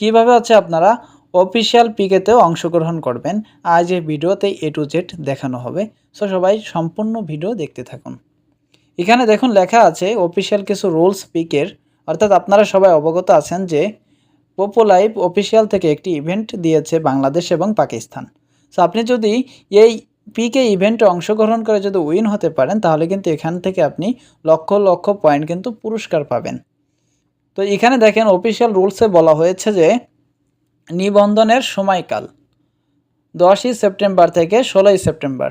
কীভাবে হচ্ছে আপনারা অফিসিয়াল পিকেতেও অংশগ্রহণ করবেন, আজ এই ভিডিওতে এ টু জেড দেখানো হবে। সো সবাই সম্পূর্ণ ভিডিও দেখতে থাকুন। এখানে দেখুন লেখা আছে অফিসিয়াল কিছু রুলস পিকের। অর্থাৎ আপনারা সবাই অবগত আছেন যে পোপো লাইভ অফিসিয়াল থেকে একটি ইভেন্ট দিয়েছে বাংলাদেশ এবং পাকিস্তান। সো আপনি যদি এই পিকে ইভেন্টে অংশগ্রহণ করে যদি উইন হতে পারেন, তাহলে কিন্তু এখান থেকে আপনি লক্ষ লক্ষ পয়েন্ট কিন্তু পুরস্কার পাবেন। তো এখানে দেখেন অফিসিয়াল রুলসে বলা হয়েছে যে নিবন্ধনের সময়কাল দশই সেপ্টেম্বর থেকে ষোলোই সেপ্টেম্বর।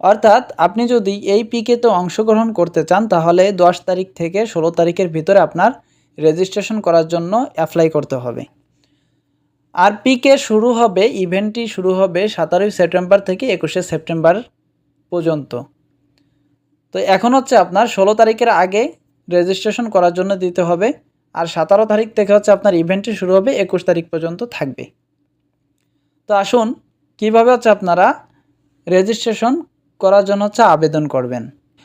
অর্থাৎ আপনি যদি এই পিকেতে অংশগ্রহণ করতে চান, তাহলে দশ তারিখ থেকে ষোলো তারিখের ভিতরে আপনার রেজিস্ট্রেশন করার জন্য অ্যাপ্লাই করতে হবে। আর পিকে শুরু হবে ইভেন্টটি শুরু হবে সাতারোই সেপ্টেম্বর থেকে একুশে সেপ্টেম্বর পর্যন্ত। তো এখন হচ্ছে আপনার ষোলো তারিখের আগে রেজিস্ট্রেশন করার জন্য দিতে হবে। আর সতেরো তারিখ থেকে হচ্ছে আপনার ইভেন্টটি শুরু হবে, একুশ তারিখ পর্যন্ত থাকবে। তো আসুন, কীভাবে হচ্ছে আপনারা রেজিস্ট্রেশন করার জন্য হচ্ছে আবেদন করবেন?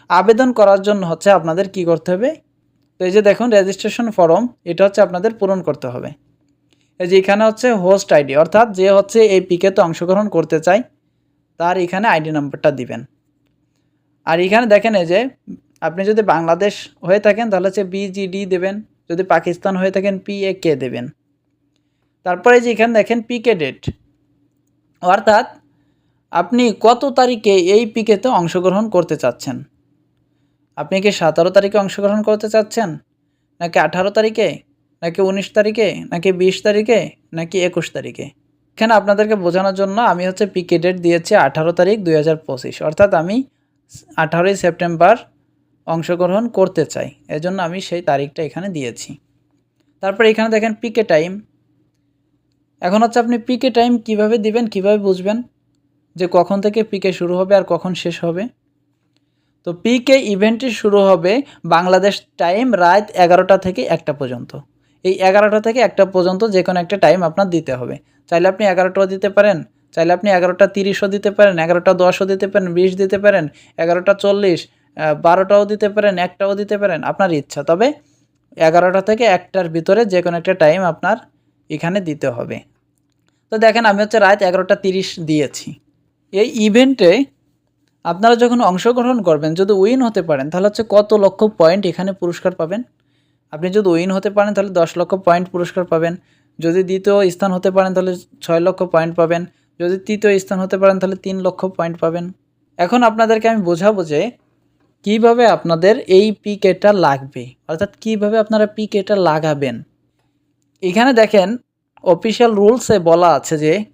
আবেদন করার জন্য হচ্ছে আপনাদের কি করতে হবে? তো এই যে দেখুন, রেজিস্ট্রেশন ফর্ম, এটা হচ্ছে আপনাদের পূরণ করতে হবে। এই যে এখানে হচ্ছে হোস্ট আইডি, অর্থাৎ যে হচ্ছে এই পিকেতে অংশগ্রহণ করতে চায়, তার এখানে আইডি নাম্বারটা দিবেন। আর এখানে দেখেন এই যে আপনি যদি বাংলাদেশ হয়ে থাকেন, তাহলে হচ্ছে বিজিডি দেবেন। যদি পাকিস্তান হয়ে থাকেন পি এ কে দেবেন। তারপরে যে এখানে দেখেন পিকে ডেট অর্থাৎ আপনি কত তারিখে এই পিকেতে অংশগ্রহণ করতে চাচ্ছেন? আপনি কি সতেরো তারিখে অংশগ্রহণ করতে চাচ্ছেন? নাকি আঠারো তারিখে? নাকি উনিশ তারিখে? নাকি বিশ তারিখে? নাকি একুশ তারিখে? এখানে আপনাদেরকে বোঝানোর জন্য আমি হচ্ছে পিকে ডেট দিয়েছি আঠারো তারিখ দুই হাজার পঁচিশ। অর্থাৎ আমি আঠারোই সেপ্টেম্বর অংশগ্রহণ করতে চাই। এজন্য আমি সেই তারিখটা এখানে দিয়েছি। তারপরে এখানে দেখেন পিকে টাইম। এখন হচ্ছে আপনি পিকে টাইম কীভাবে দিবেন, কীভাবে বুঝবেন? যে কখন থেকে পিকে শুরু হবে আর কখন শেষ হবে? তো পিকে ইভেন্টটি শুরু হবে বাংলাদেশ টাইম রাত এগারোটা থেকে একটা পর্যন্ত। এই এগারোটা থেকে একটা পর্যন্ত যে কোনো একটা টাইম আপনার দিতে হবে। চাইলে আপনি এগারোটাও দিতে পারেন, চাইলে আপনি এগারোটা তিরিশও দিতে পারেন, এগারোটা দশও দিতে পারেন, বিশ দিতে পারেন, এগারোটা চল্লিশ বারোটাও দিতে পারেন, একটাও দিতে পারেন, আপনার ইচ্ছা। তবে এগারোটা থেকে একটার ভিতরে যে কোনো একটা টাইম আপনার এখানে দিতে হবে। তো দেখেন, আমি হচ্ছে রাত এগারোটা তিরিশ দিয়েছি। এই ইভেন্টে আপনারা যখন অংশগ্রহণ করবেন, যদি উইন হতে পারেন, তাহলে হচ্ছে কত লক্ষ পয়েন্ট এখানে পুরস্কার পাবেন? আপনি যদি উইন হতে পারেন, তাহলে দশ লক্ষ পয়েন্ট পুরস্কার পাবেন। যদি দ্বিতীয় স্থান হতে পারেন, তাহলে ছয় লক্ষ পয়েন্ট পাবেন। যদি তৃতীয় স্থান হতে পারেন, তাহলে তিন লক্ষ পয়েন্ট পাবেন। এখন আপনাদেরকে আমি বোঝাবো যে কীভাবে আপনাদের এই পিকেটা লাগবে? অর্থাৎ কীভাবে আপনারা পিকেটা লাগাবেন? এখানে দেখেন অফিসিয়াল রুলসে বলা আছে যে,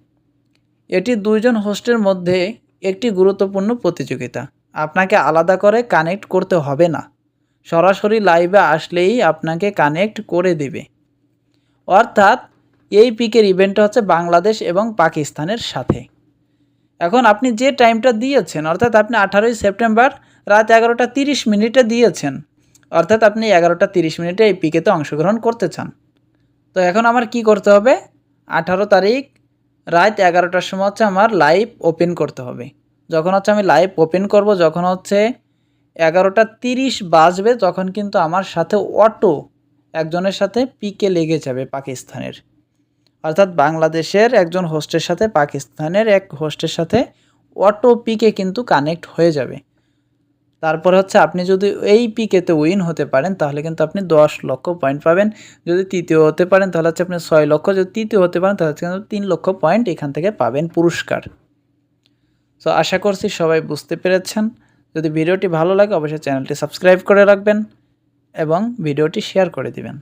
এটি দুইজন হোস্টের মধ্যে একটি গুরুত্বপূর্ণ প্রতিযোগিতা। আপনাকে আলাদা করে কানেক্ট করতে হবে না। সরাসরি লাইভে আসলেই আপনাকে কানেক্ট করে দেবে। অর্থাৎ, এই পিকের ইভেন্টটা হচ্ছে বাংলাদেশ এবং পাকিস্তানের সাথে। এখন আপনি যে টাইমটা দিয়েছেন, অর্থাৎ আপনি আঠারোই সেপ্টেম্বর রাত এগারোটা তিরিশ মিনিটে দিয়েছেন। অর্থাৎ আপনি এগারোটা তিরিশ মিনিটে এই পিকেতে অংশগ্রহণ করতে চান। তো এখন আমার কি করতে হবে? আঠারো তারিখ রাত এগারোটার সময় হচ্ছে আমার লাইভ ওপেন করতে হবে। যখন হচ্ছে আমি লাইভ ওপেন করব, যখন হচ্ছে এগারোটা তিরিশ বাজবে, তখন কিন্তু আমার সাথে অটো একজনের সাথে পিকে লেগে যাবে পাকিস্তানের। অর্থাৎ বাংলাদেশের একজন হোস্টের সাথে, পাকিস্তানের এক হোস্টের সাথে অটো পিকে কিন্তু কানেক্ট হয়ে যাবে। তারপরে হচ্ছে আপনি যদি এই পিকেতে উইন হতে পারেন, তাহলে কিন্তু আপনি দশ লক্ষ পয়েন্ট পাবেন। যদি তৃতীয় হতে পারেন, তাহলে হচ্ছে আপনি ছয় লক্ষ। যদি তৃতীয় হতে পারেন, তাহলে হচ্ছে কিন্তু তিন লক্ষ পয়েন্ট এখান থেকে পাবেন পুরস্কার। তো আশা করছি সবাই বুঝতে পেরেছেন। যদি ভিডিওটি ভালো লাগে, অবশ্যই চ্যানেলটি সাবস্ক্রাইব করে রাখবেন এবং ভিডিওটি শেয়ার করে দিবেন।